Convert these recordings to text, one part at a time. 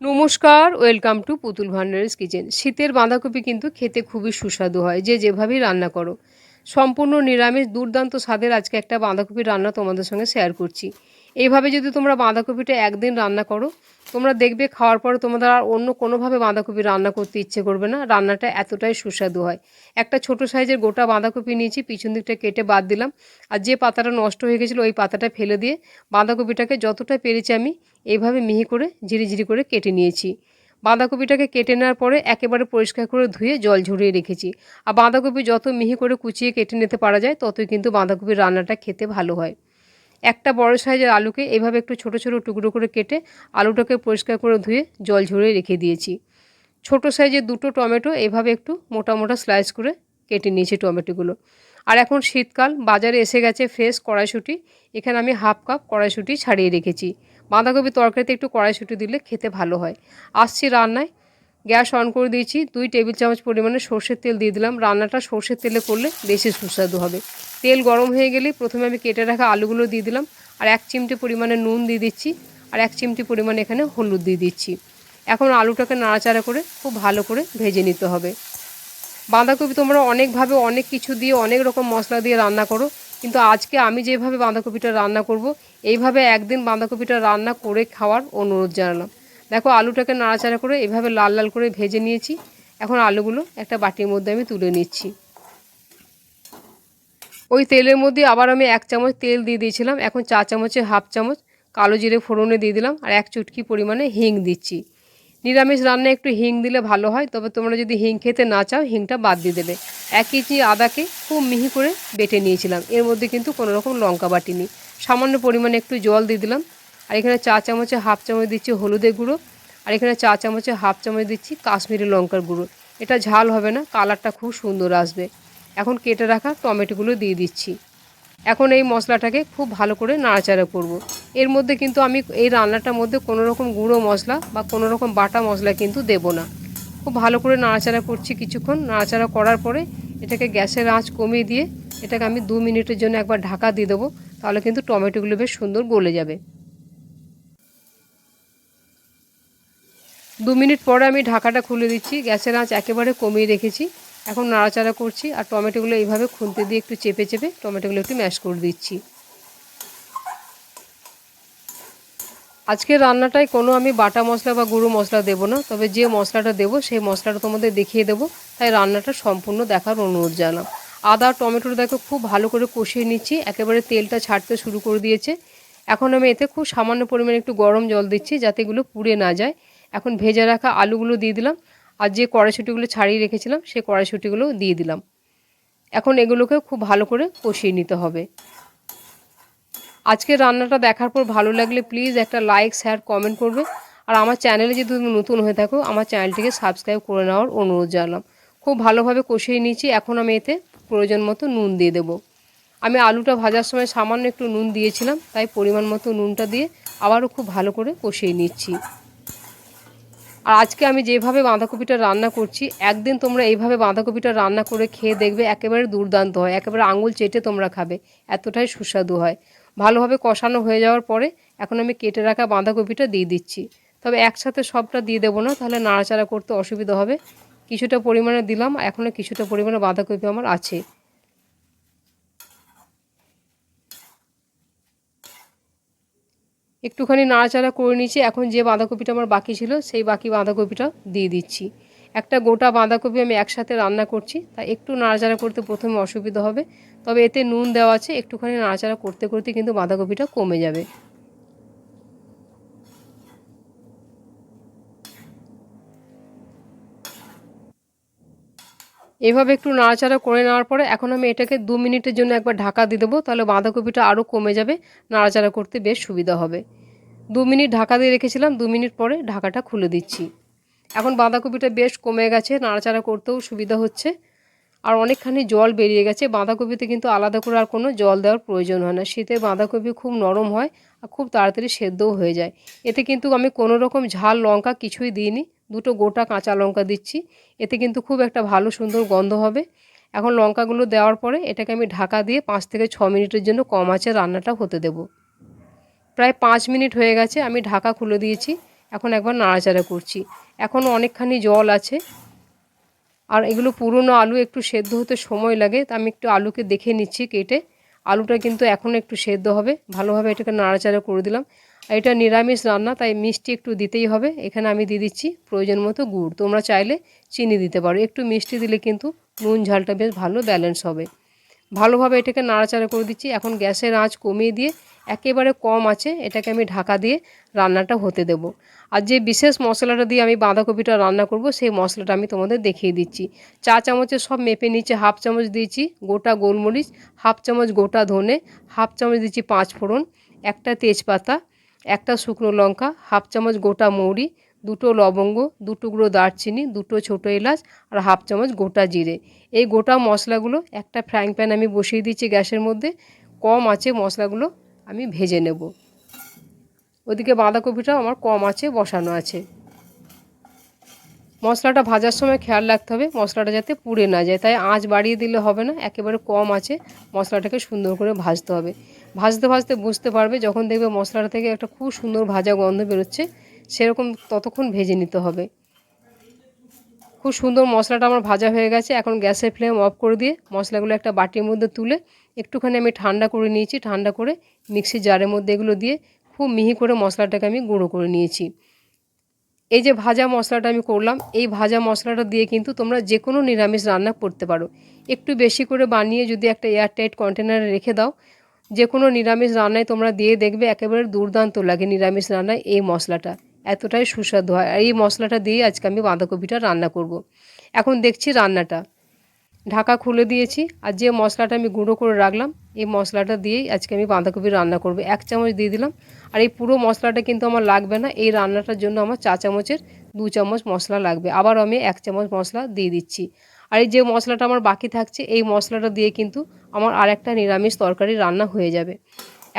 নমস্কার, welcome to পুতুল ভান্ডারের কিচেন। শীতের বাঁধাকপি কিন্তু খেতে খুবই সুস্বাদু হয়। যে যেভাবেই রান্না করো, সম্পূর্ণ নিরামিষ, দুর্দান্ত স্বাদের আজকে একটা বাঁধাকপির রান্না তোমাদের সঙ্গে শেয়ার করছি। এইভাবে যদি তোমরা বাঁধাকপিটা একদিন রান্না করো, তোমরা দেখবে খাওয়ার পরে তোমাদের আর অন্য কোনোভাবে বাঁধাকপি রান্না করতে ইচ্ছে করবে না। রান্নাটা এতটাই সুস্বাদু হয়। একটা ছোট সাইজের গোটা বাঁধাকপি নিয়েছি, পিছন দিকটা কেটে বাদ দিলাম। আর যে পাতাটা নষ্ট হয়ে গেছিল, ওই পাতাটা ফেলে দিয়ে বাঁধাকপিটাকে যতটা পেরেছি আমি এইভাবে মিহি করে ঝিরিঝিরি করে কেটে নিয়েছি। বাঁধাকপিটাকে কেটে নেওয়ার পরে একেবারে পরিষ্কার করে ধুয়ে জল ঝরিয়ে রেখেছি। আর বাঁধাকপি যত মিহি করে কুচিয়ে কেটে নিতে পারা যায়, ততই কিন্তু বাঁধাকপির রান্নাটা খেতে ভালো হয়। একটা বড় সাইজের আলুকে এভাবে একটু ছোট ছোট টুকরো করে কেটে আলুটাকে পরিষ্কার করে ধুয়ে জল ঝরিয়ে রেখে দিয়েছি। ছোট সাইজের দুটো টমেটো এভাবে একটু মোটা মোটা স্লাইস করে কেটে নিয়েছি টমেটোগুলো। আর এখন শীতকাল, বাজারে এসে গেছে ফ্রেশ কড়াইশুঁটি। এখানে আমি হাফ কাপ কড়াইশুঁটি ছাড়িয়ে রেখেছি। বাঁধাকপি তরকারিতে একটু কড়াইশুঁটি দিলে খেতে ভালো হয়। আসছি রান্নায়। গ্যাস অন করে দিয়েছি, দুই টেবিল চামচ পরিমাণে সর্ষের তেল দিয়ে দিলাম। রান্নাটা সর্ষের তেলে করলে বেশি সুস্বাদু হবে। তেল গরম হয়ে গেলেই প্রথমে আমি কেটে রাখা আলুগুলো দিয়ে দিলাম, আর এক চিমটি পরিমাণে নুন দিয়ে দিচ্ছি, আর এক চিমটি পরিমাণে এখানে হলুদ দিয়ে দিচ্ছি। এখন আলুটাকে নাড়াচাড়া করে খুব ভালো করে ভেজে নিতে হবে। বাঁধাকপি তোমরা অনেকভাবে অনেক কিছু দিয়ে, অনেক রকম মশলা দিয়ে রান্না করো, কিন্তু আজকে আমি যেভাবে বাঁধাকপিটা রান্না করব, এইভাবে একদিন বাঁধাকপিটা রান্না করে খাওয়ার অনুরোধ জানালাম। দেখো আলুটাকে নাড়াচাড়া করে এভাবে লাল লাল করে ভেজে নিয়েছি। এখন আলুগুলো একটা বাটির মধ্যে আমি তুলে নিচ্ছি। ওই তেলের মধ্যে আবার আমি এক চামচ তেল দিয়ে দিয়েছিলাম। এখন চা চামচে হাফ চামচ কালো জিরে ফোড়নে দিয়ে দিলাম আর এক চুটকি পরিমাণে হিং দিচ্ছি। নিরামিষ রান্নায় একটু হিং দিলে ভালো হয়, তবে তোমরা যদি হিং খেতে না চাও, হিংটা বাদ দিয়ে দেবে। এক কেজি আদাকে খুব মিহি করে বেটে নিয়েছিলাম। এর মধ্যে কিন্তু কোনো রকম লঙ্কা বাটিনি সামান্য পরিমাণে একটু জল দিয়ে দিলাম। আর এখানে চা চামচে হাফ চামচ দিচ্ছি হলুদের গুঁড়ো, আর এখানে চা চামচে হাফ চামচ দিচ্ছি কাশ্মীরি লঙ্কার গুঁড়ো। এটা ঝাল হবে না, কালারটা খুব সুন্দর আসবে। এখন কেটে রাখা টমেটোগুলো দিয়ে দিচ্ছি। এখন এই মশলাটাকে খুব ভালো করে নাড়াচাড়া করব। এর মধ্যে কিন্তু আমি এই রান্নাটার মধ্যে কোনো রকম গুঁড়ো মশলা বা কোনো রকম বাটা মশলা কিন্তু দেব না। খুব ভালো করে নাড়াচাড়া করছি কিছুক্ষণ। নাড়াচাড়া করার পরে এটাকে গ্যাসের আঁচ কমিয়ে দিয়ে এটাকে আমি দু মিনিটের জন্য একবার ঢাকা দিয়ে দেবো, তাহলে কিন্তু টমেটোগুলো বেশ সুন্দর গলে যাবে। দু মিনিট পরে আমি ঢাকাটা খুলে দিচ্ছি। গ্যাসের আঁচ একেবারে কমিয়ে রেখেছি। এখন নাড়াচাড়া করছি আর টমেটোগুলো এইভাবে খুন্তি দিয়ে একটু চেপে চেপে টমেটোগুলো একটু ম্যাশ করে দিচ্ছি। আজকের রান্নাটায় কোনো আমি বাটা মশলা বা গুঁড়ো মশলা দেবো না, তবে যে মশলাটা দেবো সেই মশলাটা তোমাদের দেখিয়ে দেবো। তাই রান্নাটা সম্পূর্ণ দেখার অনুরোধ জানাম আদা টমেটোর দেখো খুব ভালো করে কষিয়ে নিচ্ছি, একেবারে তেলটা ছাড়তে শুরু করে দিয়েছে। এখন আমি এতে খুব সামান্য পরিমাণে একটু গরম জল দিচ্ছি যাতে এগুলো পুড়ে না যায়। এখন ভেজে রাখা আলুগুলো দিয়ে দিলাম। আর যে কড়াইশুটিগুলো ছাড়িয়ে রেখেছিলাম, সেই কড়াইশুটিগুলো দিয়ে দিলাম। এখন এগুলোকে খুব ভালো করে কষিয়ে নিতে হবে। আজকে রান্নাটা দেখার পর ভালো লাগলে প্লিজ একটা লাইক, শেয়ার, কমেন্ট করবে। আর আমার চ্যানেলে যদি তুমি নতুন হয়ে থাকো, আমার চ্যানেলটিকে সাবস্ক্রাইব করে নেওয়ার অনুরোধ জানালাম। খুব ভালোভাবে কষিয়ে নিয়েছি। এখন আমি এতে প্রয়োজন মতো নুন দিয়ে দেবো। আমি আলুটা ভাজার সময় সামান্য একটু নুন দিয়েছিলাম, তাই পরিমাণ মতো নুনটা দিয়ে আবারও খুব ভালো করে কষিয়ে নিচ্ছি। আর আজকে আমি যেভাবে বাঁধাকপিটা রান্না করছি, একদিন তোমরা এইভাবে বাঁধাকপিটা রান্না করে খেয়ে দেখবে একেবারে দুর্দান্ত হয়, একেবারে আঙুল চেটে তোমরা খাবে, এতটাই সুস্বাদু হয়। ভালোভাবে কষানো হয়ে যাওয়ার পরে এখন আমি কেটে রাখা বাঁধাকপিটা দিয়ে দিচ্ছি। তবে একসাথে সবটা দিয়ে দেবো না, তাহলে নাড়াচাড়া করতে অসুবিধা হবে। কিছুটা পরিমাণে দিলাম এখনও কিছুটা পরিমাণে বাঁধাকপি আমার আছে। একটুখানি নাড়াচাড়া করে নিচ্ছি এখন যে বাঁধাকপিটা আমার বাকি ছিল, সেই বাকি বাঁধাকপিটা দিয়ে দিচ্ছি। একটা গোটা বাঁধাকপি আমি একসাথে রান্না করছি তাই একটু নাড়াচাড়া করতে প্রথমে অসুবিধা হবে। তবে এতে নুন দেওয়া আছে, একটুখানি নাড়াচাড়া করতে করতে কিন্তু বাঁধাকপিটা কমে যাবে। এভাবে একটু নাড়াচাড়া করে নেওয়ার পরে এখন আমি এটাকে দু মিনিটের জন্য একবার ঢাকা দিয়ে দেবো, তাহলে বাঁধাকপিটা আরও কমে যাবে, নাড়াচাড়া করতে বেশ সুবিধা হবে। দু মিনিট ঢাকা দিয়ে রেখেছিলাম, দু মিনিট পরে ঢাকাটা খুলে দিচ্ছি। এখন বাঁধাকপিটা বেশ কমে গেছে, নাড়াচাড়া করতেও সুবিধা হচ্ছে। আর অনেকখানি জল বেরিয়ে গেছে, বাঁধাকপিতে কিন্তু আলাদা করে আর কোনো জল দেওয়ার প্রয়োজন হয় না। শীতে বাঁধাকপি খুব নরম হয় আর খুব তাড়াতাড়ি সেদ্ধও হয়ে যায়। এতে কিন্তু আমি কোনো রকম ঝাল, লঙ্কা কিছুই দিইনি। দুটো গোটা কাঁচা লঙ্কা দিচ্ছি। এতে কিন্তু খুব একটা ভালো সুন্দর গন্ধ হবে। এখন লঙ্কাগুলো দেওয়ার পরে এটাকে আমি ঢাকা দিয়ে পাঁচ থেকে ছ মিনিটের জন্য কম আছে রান্নাটা হতে দেব। প্রায় পাঁচ মিনিট হয়ে গেছে, আমি ঢাকা খুলে দিয়েছি। এখন একবার নাড়াচাড়া করছি। এখনও অনেকখানি জল আছে। আর এগুলো পুরনো আলু, একটু সেদ্ধ হতে সময় লাগে, তা আমি একটু আলুকে দেখে নিচ্ছি কেটে। আলুটা কিন্তু এখনও একটু সেদ্ধ হবে। ভালোভাবে এটাকে নাড়াচাড়া করে দিলাম। এটা নিরামিষ রান্না, তাই মিষ্টি একটু দিতেই হবে। এখানে আমি দিয়ে দিচ্ছি প্রয়োজন মতো গুড়। তোমরা চাইলে চিনি দিতে পারো। একটু মিষ্টি দিলে কিন্তু নুন ঝালটা বেশ ভালো ব্যালেন্স হবে। ভালোভাবে এটাকে নাড়াচাড়া করে দিচ্ছি। এখন গ্যাসের আঁচ কমিয়ে দিয়ে একেবারে কম আছে, এটাকে আমি ঢাকা দিয়ে রান্নাটা হতে দেব। আর যে বিশেষ মশলাটা দিয়ে আমি বাঁধাকপিটা রান্না করব, সেই মশলাটা আমি তোমাদের দেখিয়ে দিচ্ছি। চা চামচে সব মেপে নিচে হাফ চামচ দিয়েছি গোটা গোলমরিচ, হাফ চামচ গোটা ধনে, হাফ চামচ দিচ্ছি পাঁচ ফোড়ন, একটা তেজপাতা একটা শুকনো লঙ্কা, হাফ চামচ গোটা মৌরি, দুটো লবঙ্গ, দু টুকরো দারচিনি, দুটো ছোটো এলাচ আর হাফ চামচ গোটা জিরে। এই গোটা মশলাগুলো একটা ফ্রাইং প্যান আমি বসিয়ে দিচ্ছি গ্যাসের মধ্যে। কম আছে মশলাগুলো আমি ভেজে নেব। ওদিকে বাঁধাকপিটাও আমার কম আছে, বসানো আছে। মশলাটা ভাজার সময় খেয়াল রাখতে হবে, মশলাটা যাতে পুড়ে না যায়। তাই আঁচ বাড়িয়ে দিলে হবে না, একেবারে কম আছে মশলাটাকে সুন্দর করে ভাজতে হবে। ভাজতে ভাজতে বুঝতে পারবে, যখন দেখবে মশলাটা থেকে একটা খুব সুন্দর ভাজা গন্ধ বেরোচ্ছে, সেরকম ততক্ষণ ভেজে নিতে হবে। খুব সুন্দর মশলাটা আমার ভাজা হয়ে গেছে, এখন গ্যাসের ফ্লেম অফ করে দিয়ে মশলাগুলো একটা বাটির মধ্যে তুলে একটুখানি আমি ঠান্ডা করে নিয়েছি, ঠান্ডা করে মিক্সি জারের মধ্যে এগুলো দিয়ে খুব মিহি করে মশলাটাকে আমি গুঁড়ো করে নিয়েছি। এই যে ভাজা মশলাটা আমি করলাম, এই ভাজা মশলাটা দিয়ে কিন্তু তোমরা যে কোনো নিরামিষ রান্না করতে পারো। একটু বেশি করে বানিয়ে যদি একটা এয়ারটাইট কন্টেনারে রেখে দাও যে কোনো নিরামিষ রান্নায় তোমরা দিয়ে দেখবে একেবারে দুর্দান্ত লাগে নিরামিষ রান্নায় এই মশলাটা। এতটাই সুস্বাদু হয়। আর এই মশলাটা দিয়ে আজকে আমি বাঁধাকপিটা রান্না করব। এখন দেখছি রান্নাটা। ঢাকা খুলে দিয়েছি আর যে মশলাটা আমি গুঁড়ো করে রাখলাম, এই মশলাটা দিয়েই আজকে আমি বাঁধাকপি রান্না করব। এক চামচ দিয়ে দিলাম। আর এই পুরো মশলাটা কিন্তু আমার লাগবে না, এই রান্নাটার জন্য আমার চা চামচের দু চামচ মশলা লাগবে। আবার আমি এক চামচ মশলা দিয়ে দিচ্ছি। আর এই যে মশলাটা আমার বাকি থাকছে, এই মশলাটা দিয়ে কিন্তু আমার আর একটা নিরামিষ তরকারি রান্না হয়ে যাবে।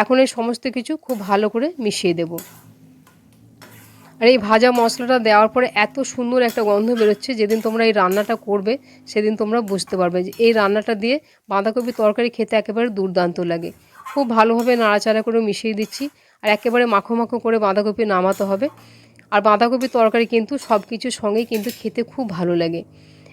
এখন এই সমস্ত কিছু খুব ভালো করে মিশিয়ে দেবো। আর এই ভাজা মশলাটা দেওয়ার পরে এত সুন্দর একটা গন্ধ বেরোচ্ছে, যেদিন তোমরা এই রান্নাটা করবে, সেদিন তোমরা বুঝতে পারবে যে এই রান্নাটা দিয়ে বাঁধাকপি তরকারি খেতে একেবারে দুর্দান্ত লাগে। খুব ভালোভাবে নাড়াচাড়া করে মিশিয়ে দিচ্ছি, আর একেবারে মাখো মাখো করে বাঁধাকপি নামাতে হবে। আর বাঁধাকপি তরকারি কিন্তু সব কিছুর সঙ্গেই কিন্তু খেতে খুব ভালো লাগে।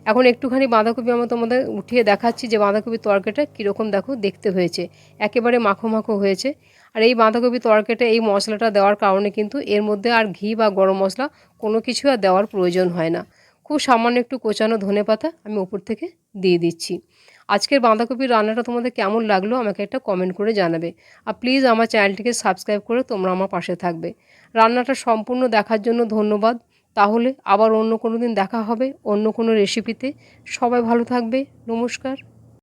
এখন একটুখানি বাঁধাকপি আমি তোমাদের উঠিয়ে দেখাচ্ছি যে বাঁধাকপির তরকারিটা কীরকম দেখো, দেখতে হয়েছে। একেবারে মাখো মাখো হয়েছে। আর এই বাঁধাকপি তরকারিটা, এই মশলাটা দেওয়ার কারণে কিন্তু এর মধ্যে আর ঘি বা গরম মশলা কোনো কিছু আর দেওয়ার প্রয়োজন হয় না। খুব সামান্য একটু কোচানো ধনে পাতা আমি উপর থেকে দিয়ে দিচ্ছি। আজকের বাঁধাকপির রান্নাটা তোমাদের কেমন লাগল আমাকে একটা কমেন্ট করে জানাবে। আর প্লিজ আমার চ্যানেলটিকে সাবস্ক্রাইব করে তোমরা আমার পাশে থাকবে। রান্নাটা সম্পূর্ণ দেখার জন্য ধন্যবাদ। তাহলে আবার অন্য কোনো দিন দেখা হবে অন্য কোনো রেসিপিতে সবাই ভালো থাকবে নমস্কার।